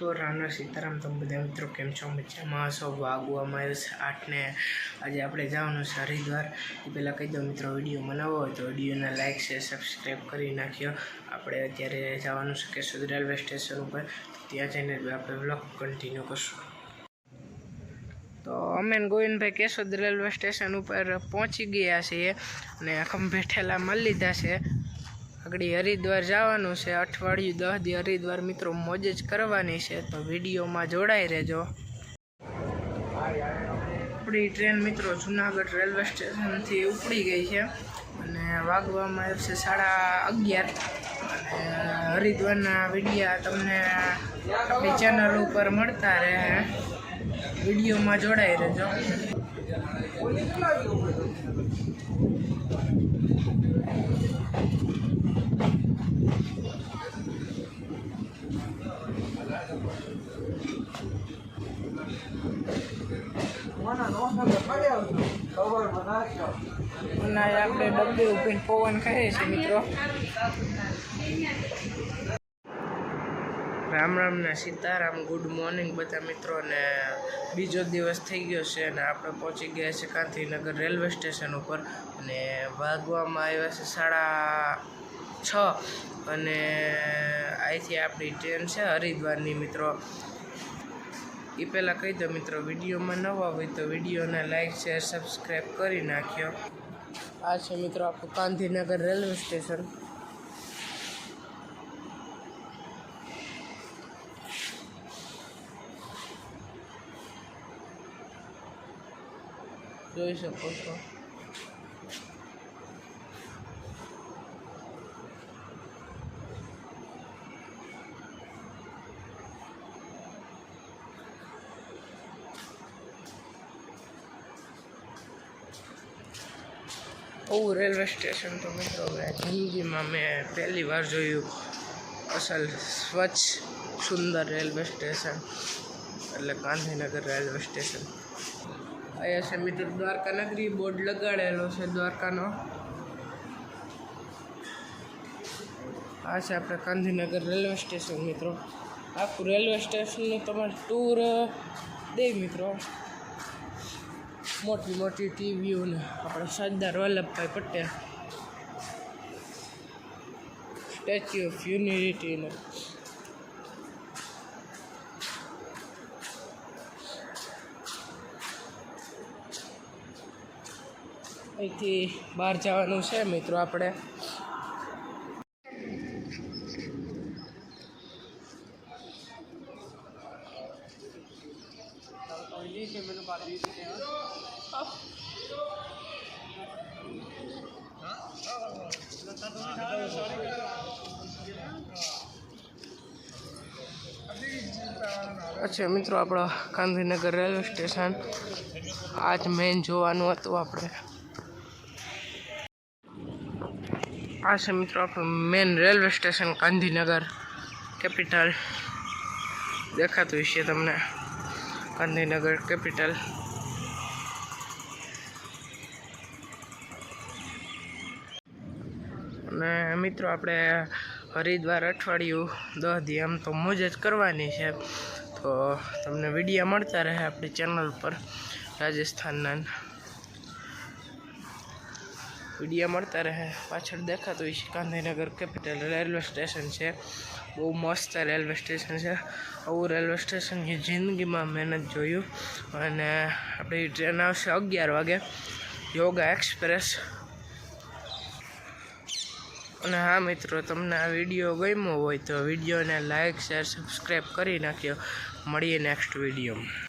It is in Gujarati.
તો રાના સીતારામ તમે બધા મિત્રો, કેમ છો? મજામાં છો? વાગવામાં આવ્યો છે આઠને. આજે આપણે જવાનું છે હરિદ્વાર. એ પહેલાં કહી દો મિત્રો, વીડિયો બનાવો હોય તો વિડીયોને લાઇક છે સબસ્ક્રાઈબ કરી નાખ્યો આપણે અત્યારે જવાનું છે કેશોદ રેલવે સ્ટેશન ઉપર. ત્યાં જઈને આપણે બ્લોગ કન્ટિન્યુ કરશું. તો અમે ગોવિંદભાઈ કેશોદ રેલવે સ્ટેશન ઉપર પહોંચી ગયા છીએ અને ખંભે બેઠેલા મળી લીધા છે. આગળ હરિદ્વાર જવાનું છે. અઠવાડિયું દસ દી હરિદ્વાર મિત્રો મોજ જ કરવાની છે. તો વિડીયોમાં જોડાઈ રહેજો. આપણી ટ્રેન મિત્રો જુનાગઢ રેલવે સ્ટેશનથી ઉપડી ગઈ છે અને વાગવામાં આવશે સાડા અગિયાર. અને હરિદ્વારના વિડીયા તમને આપણી ચેનલ ઉપર મળતા રહે. વિડીયોમાં જોડાઈ રહેજો. આપણે ડબ્બે ઉભીને પવન કહે છે મિત્રો. રામ રામ ને સીતારામ ગુડ મોર્નિંગ બધા મિત્રો, ને બીજો દિવસ થઈ ગયો છે અને આપણે પહોંચી ગયા છે ગાંધીનગર રેલવે સ્ટેશન ઉપર. અને ભાગવામાં આવ્યા છે સાડા છ અને અહીંથી આપણી ટ્રેન છે હરિદ્વારની મિત્રો. એ પહેલાં કહી દો મિત્રો, વિડીયોમાં નવા હોય તો વિડીયોને લાઈક, શેર, સબસ્ક્રાઈબ કરી નાખ્યો આ છે મિત્રો આપણું ગાંધીનગર રેલવે સ્ટેશન. જોઈ શકો છો. ઓવું રેલવે સ્ટેશન તો મિત્રો મેં જિંદગીમાં મેં પહેલી વાર જોયું. અસલ સ્વચ્છ, સુંદર રેલવે સ્ટેશન. એટલે ગાંધીનગર રેલવે સ્ટેશન. અહીંયા છે મિત્રો દ્વારકા નગરી બોર્ડ લગાડેલો છે દ્વારકાનો. આ છે આપણે ગાંધીનગર રેલવે સ્ટેશન મિત્રો. આખું રેલવે સ્ટેશનનું તમારે ટૂર દે મિત્રો. મોટી મોટી ટીવીઓને આપણે સરદાર વલ્લભભાઈ પટેલ. સ્ટેચ્યુ ઓફ યુનિટીને અહીંથી બહાર જવાનું છે મિત્રો આપણે. અચ્છા, મિત્રો, આપણો ગાંધીનગર રેલવે સ્ટેશન આજ મેઇન જોવાનું હતું આપણે. આ છે મિત્રો, આપણું main railway station Gandhinagar capital. દેખાતું હશે તમને. ગાંધીનગર કેપિટલ. અને મિત્રો, આપણે હરિદ્વાર અઠવાડિયું દહ દી આમ તો મોજ જ કરવાની છે. તો તમને વીડિયો મળતા રહે આપણી ચેનલ પર, રાજસ્થાનના. વીડિયો મળતા રહે. પાછળ દેખાતું હોય છે ગાંધીનગર કેપિટલ રેલવે સ્ટેશન છે. બહુ મસ્ત રેલવે સ્ટેશન છે. આવું રેલવે સ્ટેશન એ જિંદગીમાં મહેનત જોયું. અને આપણી ટ્રેન આવશે અગિયાર વાગે. યોગા એક્સપ્રેસ અને હા મિત્રો, તમને આ વીડિયો ગમ્યો હોય તો વિડીયોને લાઇક શેર, સબસ્ક્રાઈબ કરી નાખ્યો મળીએ નેક્સ્ટ વિડીયોમાં.